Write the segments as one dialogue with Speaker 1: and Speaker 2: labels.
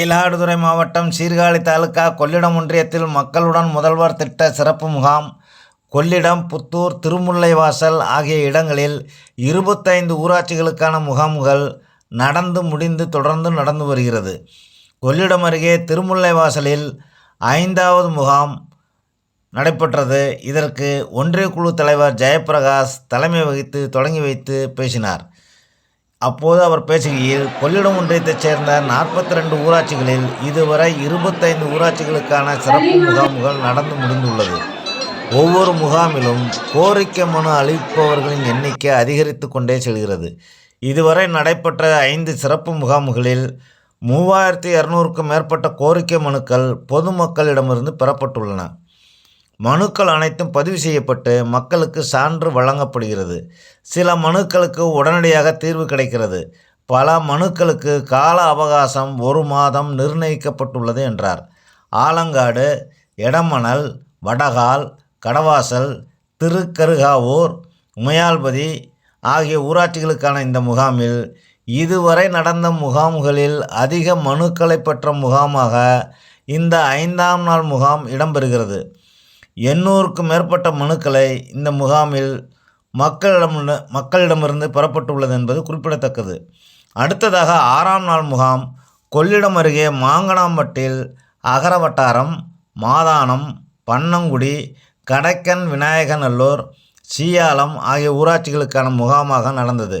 Speaker 1: மயிலாடுதுறை மாவட்டம் சீர்காழி தாலுகா கொள்ளிடம் ஒன்றியத்தில் மக்களுடன் முதல்வர் திட்ட சிறப்பு முகாம் கொள்ளிடம் புத்தூர் திருமுல்லைவாசல் ஆகிய இடங்களில் இருபத்தைந்து ஊராட்சிகளுக்கான முகாம்கள் நடந்து முடிந்து தொடர்ந்து நடந்து வருகிறது. கொள்ளிடம் அருகே திருமுல்லைவாசலில் ஐந்தாவது முகாம் நடைபெற்றது. இதற்கு ஒன்றிய குழு தலைவர் ஜெயப்பிரகாஷ் தலைமை வகித்து தொடங்கி வைத்து பேசினார். அப்போது அவர் பேசுகையில் கொள்ளிடம் ஒன்றியத்தைச் சேர்ந்த நாற்பத்தி ரெண்டு ஊராட்சிகளில் இதுவரை இருபத்தைந்து ஊராட்சிகளுக்கான சிறப்பு முகாம்கள் நடந்து முடிந்துள்ளது. ஒவ்வொரு முகாமிலும் கோரிக்கை மனு அளிப்பவர்களின் எண்ணிக்கை அதிகரித்து கொண்டே செல்கிறது. இதுவரை நடைபெற்ற ஐந்து சிறப்பு முகாம்களில் மூவாயிரத்தி இரநூறுக்கும் மேற்பட்ட கோரிக்கை மனுக்கள் பொதுமக்களிடமிருந்து பெறப்பட்டுள்ளன. மனுக்கள் அனைத்தும் பதிவு செய்யப்பட்டு மக்களுக்கு சான்று வழங்கப்படுகிறது. சில மனுக்களுக்கு உடனடியாக தீர்வு கிடைக்கிறது. பல மனுக்களுக்கு கால அவகாசம் ஒரு மாதம் நிர்ணயிக்கப்பட்டுள்ளது என்றார். ஆலங்காடு எடமணல் வடகால் கடவாசல் திருக்கருகாவூர் உமையால்பதி ஆகிய ஊராட்சிகளுக்கான இந்த முகாமில் இதுவரை நடந்த முகாம்களில் அதிக மனுக்களை பெற்ற முகாமாக இந்த ஐந்தாம் நாள் முகாம் இடம்பெறுகிறது. எண்ணூறுக்கும் மேற்பட்ட மனுக்களை இந்த முகாமில் மக்களிடம் மக்களிடமிருந்து பெறப்பட்டுள்ளது என்பது குறிப்பிடத்தக்கது. அடுத்ததாக ஆறாம் நாள் முகாம் கொள்ளிடம் அருகே மாங்கனாம்பட்டில் அகர வட்டாரம் மாதானம் பன்னங்குடி கடைக்கன் விநாயகநல்லூர் சீயாலம் ஆகிய ஊராட்சிகளுக்கான முகாமாக நடந்தது.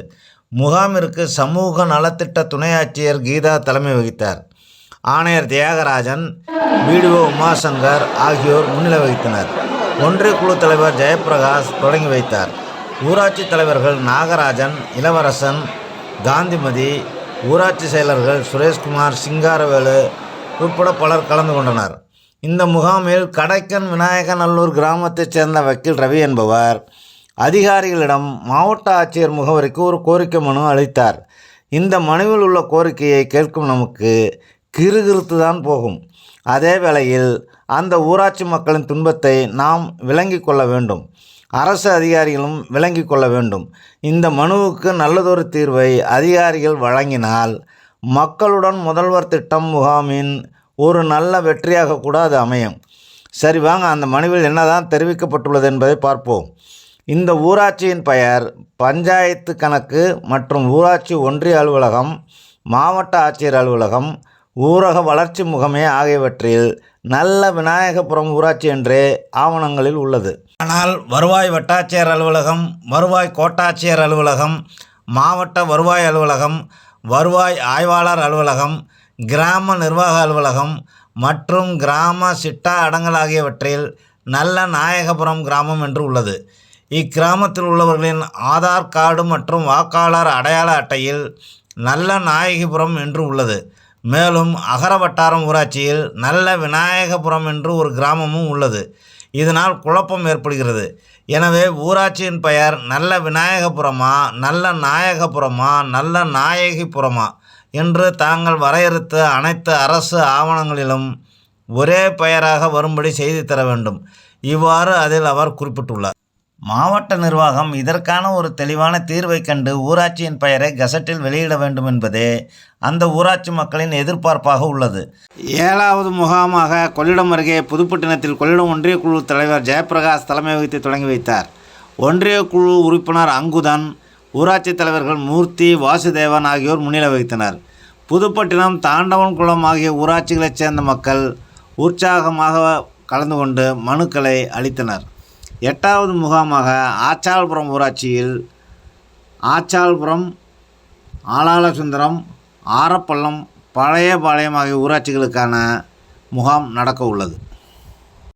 Speaker 1: முகாமிற்கு சமூக நலத்திட்ட துணை ஆட்சியர் கீதா தலைமை வகித்தார். ஆணையர் தியாகராஜன் பிடிஓ உமாசங்கர் ஆகியோர் முன்னிலை வகித்தனர். ஒன்றிய குழு தலைவர் ஜெயப்பிரகாஷ் தொடங்கி வைத்தார். ஊராட்சி தலைவர்கள் நாகராஜன் இளவரசன் காந்திமதி ஊராட்சி செயலர்கள் சுரேஷ்குமார் சிங்காரவேலு உட்பட பலர் கலந்து கொண்டனர். இந்த முகாமில் கடைக்கன் விநாயகநல்லூர் கிராமத்தைச் சேர்ந்த வக்கீல் ரவி என்பவர் அதிகாரிகளிடம் மாவட்ட ஆட்சியர் முகவரிக்கு ஒரு கோரிக்கை மனு அளித்தார். இந்த மனுவில் உள்ள கோரிக்கையை கேட்கும் நமக்கு கிறுகிறுத்து தான் போகும். அதே வேளையில் அந்த ஊராட்சி மக்களின் துன்பத்தை நாம் விளங்கி கொள்ள வேண்டும். அரசு அதிகாரிகளும் விளங்கி கொள்ள வேண்டும். இந்த மனுவுக்கு நல்லதொரு தீர்வை அதிகாரிகள் வழங்கினால் மக்களுடன் முதல்வர் திட்டம் முகாமின் ஒரு நல்ல வெற்றியாக கூட அது அமையும். சரி வாங்க அந்த மனுவில் என்னதான் தெரிவிக்கப்பட்டுள்ளது என்பதை பார்ப்போம். இந்த ஊராட்சியின் பெயர் பஞ்சாயத்து கணக்கு மற்றும் ஊராட்சி ஒன்றிய அலுவலகம் மாவட்ட ஆட்சியர் அலுவலகம் ஊரக வளர்ச்சி முகமே ஆகியவற்றில் நல்ல விநாயகபுரம் ஊராட்சி என்றே ஆவணங்களில் உள்ளது. ஆனால் வருவாய் வட்டாட்சியர் அலுவலகம் வருவாய் கோட்டாட்சியர் அலுவலகம் மாவட்ட வருவாய் அலுவலகம் வருவாய் ஆய்வாளர் அலுவலகம் கிராம நிர்வாக அலுவலகம் மற்றும் கிராம சிட்டா அடங்கல் ஆகியவற்றில் நல்ல நாயகபுரம் கிராமம் என்று உள்ளது. இக்கிராமத்தில் உள்ளவர்களின் ஆதார் கார்டு மற்றும் வாக்காளர் அடையாள அட்டையில் நல்ல நாயகிபுரம் என்று உள்ளது. மேலும் அகர வட்டாரம் ஊராட்சியில் நல்ல விநாயகபுரம் என்று ஒரு கிராமமும் உள்ளது. இதனால் குழப்பம் ஏற்படுகிறது. எனவே ஊராட்சியின் பெயர் நல்ல விநாயகபுரமா நல்ல நாயகபுரமா நல்ல நாயகிபுரமா என்று தாங்கள் வரையறுத்த அனைத்து அரசு ஆவணங்களிலும் ஒரே பெயராக வரும்படி செய்து தர வேண்டும். இவ்வாறு அதில் அவர் குறிப்பிட்டுள்ளார். மாவட்ட நிர்வாகம் இதற்கான ஒரு தெளிவான தீர்வை கண்டு ஊராட்சியின் பெயரை கசட்டில் வெளியிட வேண்டும் என்பதே அந்த ஊராட்சி மக்களின் எதிர்பார்ப்பாக உள்ளது. ஏழாவது முகாமாக கொள்ளிடம் அருகே புதுப்பட்டினத்தில் கொள்ளிடம் ஒன்றிய குழு தலைவர் ஜெயபிரகாஷ் தலைமை வகித்து தொடங்கி வைத்தார். ஒன்றிய குழு உறுப்பினர் அங்குதன் ஊராட்சி தலைவர்கள் மூர்த்தி வாசுதேவன் ஆகியோர் முன்னிலை வகித்தனர். புதுப்பட்டினம் தாண்டவன்குளம் ஆகிய ஊராட்சிகளைச் சேர்ந்த மக்கள் உற்சாகமாக கலந்து கொண்டு மனுக்களை அளித்தனர். எட்டாவது முகாமாக ஆச்சால்புரம் ஊராட்சியில் ஆச்சால்புரம் ஆளாளசுந்தரம் ஆரப்பள்ளம் பழைய பாளையம் ஆகிய ஊராட்சிகளுக்கான முகாம் நடக்க உள்ளது